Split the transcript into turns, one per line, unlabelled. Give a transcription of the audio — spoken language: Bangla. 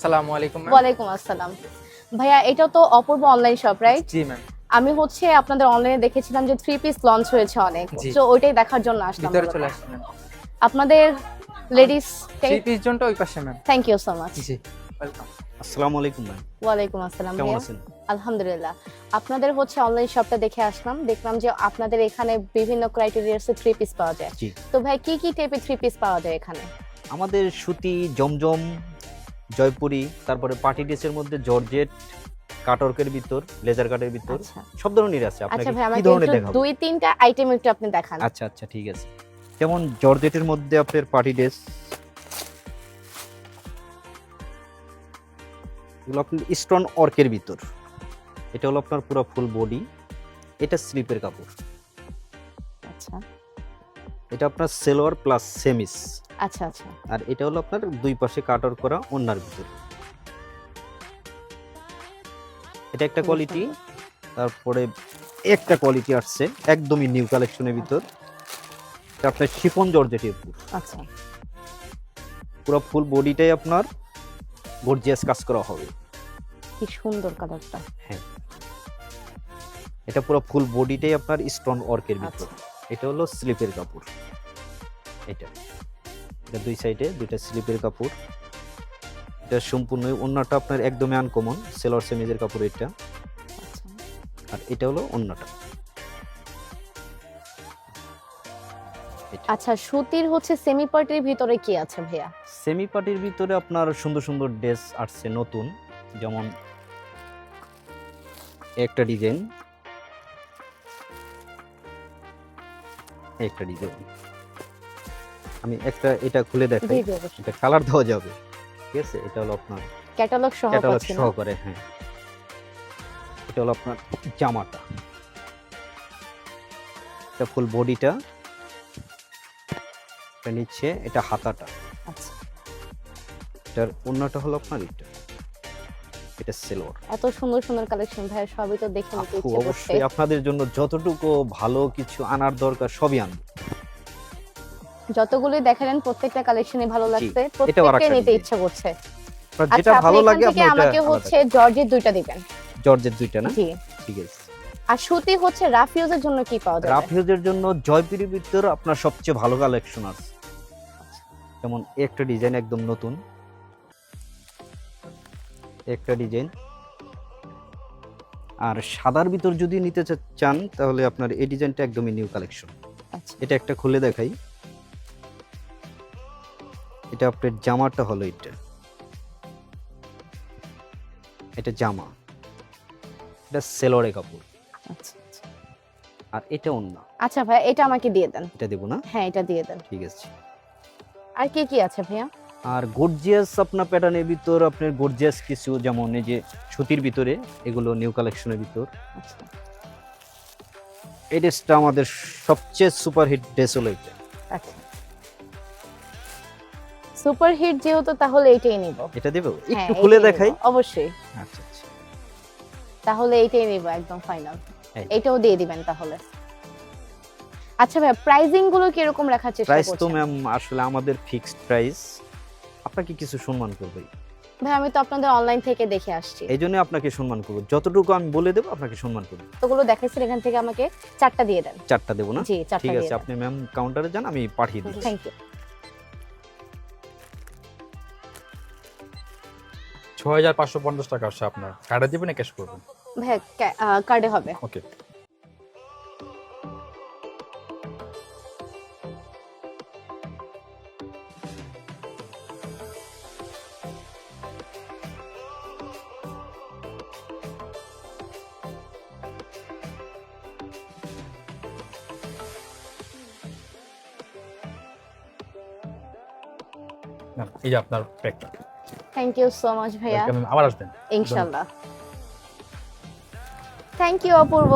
আসসালামু আলাইকুম
ওয়ালাইকুম আসসালাম। ভাইয়া এটা তো অপূর্ব অনলাইন শপ রাইট
জি ম্যাম
আমি হচ্ছে আপনাদের অনলাইনে দেখেছিলাম যে থ্রি পিস লঞ্চ হয়েছে অনেক। তো ওইটাই দেখার জন্য আসলাম
ভিতরে চলে আসছি
আপনাদের লেডিস
থ্রি পিস জনটা ওই পাশে ma'am
thank you so much
G welcome
আসসালামু আলাইকুম ম্যাম
ওয়ালাইকুম আসসালাম
কেমন আছেন?
আলহামদুলিল্লাহ। আপনাদের হচ্ছে অনলাইন শপটা দেখে আসলাম। দেখলাম যে আপনাদের এখানে বিভিন্ন ক্রাইটেরিয়ার থ্রি পিস পাওয়া যায়। তো ভাই কি কি টাইপের থ্রি পিস পাওয়া যায় এখানে?
আমাদের সুতি জমজম জয়পুরি তারপরে পার্টি ড্রেসের মধ্যে জর্জেট কাটওয়ার্কের ভিতর লেজার কাটের ভিতর
আচ্ছা।
সব ধরনের আছে। আপনাকে
আচ্ছা
কি ধরনের দেখাবো?
দুই তিনটা আইটেম একটু আপনি দেখান।
আচ্ছা আচ্ছা ঠিক আছে। যেমন জর্জেটের মধ্যে আপনার পার্টি ড্রেস। এগুলো আপনার স্টোন অর্কের ভিতর। এটা হলো আপনার পুরো ফুল বডি। এটা স্লিপের কাপড়।
আচ্ছা।
এটা আপনার সেলোয়ার প্লাস সেমিস।
আচ্ছা আচ্ছা।
আর এটা হলো আপনার দুই পাশে কাটার করা ওনার ভিতর। এটা একটা কোয়ালিটি তারপরে একটা কোয়ালিটি আসছে একদমই নিউ কালেকশনের ভিতর। এটা আপনার শিফন জর্জেটের উপর
আচ্ছা।
পুরো ফুল বডিটাই আপনার গর্জিয়াস কাজ করা হবে।
কি সুন্দর কালারটা হ্যাঁ।
এটা পুরো ফুল বডিটাই আপনার স্টোন ওয়ার্কের ভিতর।
আচ্ছা।
এটা হলো স্লিপের কাপড়। এটা। দুই সাইডে দুইটা স্লিপের কাপড়। এটা সম্পূর্ণ অন্যটা আপনার একদমই আনকমন সেলর সেমিজের কাপড় এটা।
আচ্ছা।
আর এটা হলো অন্যটা।
আচ্ছা সুতির হচ্ছে সেমি পার্টির ভিতরে কি আছে ভাইয়া?
সেমি পার্টির ভিতরে আপনার সুন্দর সুন্দর ড্রেস আসছে নতুন যেমন একটা ডিজাইন। একটা ডিজাইন। আমি একটা এটা খুলে দেখাই। এটা কালার দেওয়া যাবে। ঠিক আছে? এটা হলো আপনার
ক্যাটালগ সহ
ক্যাটালগ
পাচ্ছি না?
সহকারে হ্যাঁ। এটা হলো আপনার জামাটা। এটা ফুল বডিটা এটা নিচ্ছে এটা হাতাটা।
আচ্ছা।
এটার অন্যটা হলো আপনার এটা। এটা সেলোয়ার
এত সুন্দর সুন্দর কালেকশন ভাইয়া সবই তো দেখে নিতে ইচ্ছে করছে।
অবশ্যই আপনাদের জন্য যতটুকু ভালো কিছু আনার দরকার সবই আনব।
যতগুলো দেখালেন প্রত্যেকটা কালেকশনই ভালো লাগছে। প্রত্যেকটা নিতে। ইচ্ছে করছে। আচ্ছা
যেটা ভালো লাগে আপনি
আমাকে হচ্ছে জর্জের দুইটা দিবেন।
জর্জের দুইটা না?
জি।
ঠিক আছে।
আর সুতি হচ্ছে রাফ ইউজের জন্য কি পাওয়া
রাফিউজের জন্য জয়পুরের ভিতর আপনার সবচেয়ে ভালো কালেকশন আছে। যেমন একটা ডিজাইন একদম নতুন। একটা ডিজাইন আর সাদার ভিতর যদি নিতে চান তাহলে আপনার এই ডিজাইনটা একদমই নিউ কালেকশন
আচ্ছা।
এটা একটা খুলে দেখাই। এটা আপনার জামাটা হলো এটা। এটা জামা। এটা সেলোরে কাপড়।
আচ্ছা আচ্ছা।
আর এটা অন্য
আচ্ছা ভাই এটা আমাকে দিয়ে দেন।
এটা দেব না?
হ্যাঁ এটা দিয়ে দেন।
ঠিক আছে।
আর কি কি আছে ভাইয়া?
আর গর্জিয়াস আপনার প্যাটার্নের ভিতর আপনার গর্জিয়াস কিছু যেমন এই যে সুতির ভিতরে এগুলো নিউ কালেকশনের ভিতর।
আচ্ছা।
এই ড্রেসটা আমাদের সবচেয়ে সুপারহিট ড্রেস হলো এটা।
আচ্ছা। সুপার হিট যেহেতু তাহলে এইটাই নিব।
এটা দেবো?
হ্যাঁ,
একটু খুলে দেখাই।
অবশ্যই।
আচ্ছা আচ্ছা।
তাহলে এইটাই নিব একদম ফাইনাল এটাও দিয়ে দিবেন তাহলে। আচ্ছা ভাই প্রাইজিংগুলো কীরকম রাখার চেষ্টা করছেন
প্রাইস তো ম্যাম আসলে আমাদের ফিক্সড প্রাইস আপনাকে কিছু সম্মান করবে?
ভাই আমি তো আপনাদের অনলাইন থেকে দেখে আসছি।
এই জন্য আপনাকে সম্মান করব। যতটুকু আমি বলে দেবো আপনাকে সম্মান করব।
তোগুলো দেখাইছেন এখান থেকে আমাকে চারটা দিয়ে দেন।
চারটা দেবো না?
জি চারটা
ঠিক আছে আপনি ম্যাম কাউন্টারে যান আমি পাঠিয়ে দিচ্ছি।
থ্যাংক ইউ
ছয় হাজার পাঁচশো পঞ্চাশ টাকা আসছে আপনার। কার্ডে দিবেন না ক্যাশ করবেন?
ভাই কার্ডে হবে।
ওকে। এই যে আপনার প্যাকটা
থ্যাংক ইউ সো মাচ ভাইয়া।
আবার আসবেন।
ইনশাআল্লাহ থ্যাংক ইউ অপূর্ব।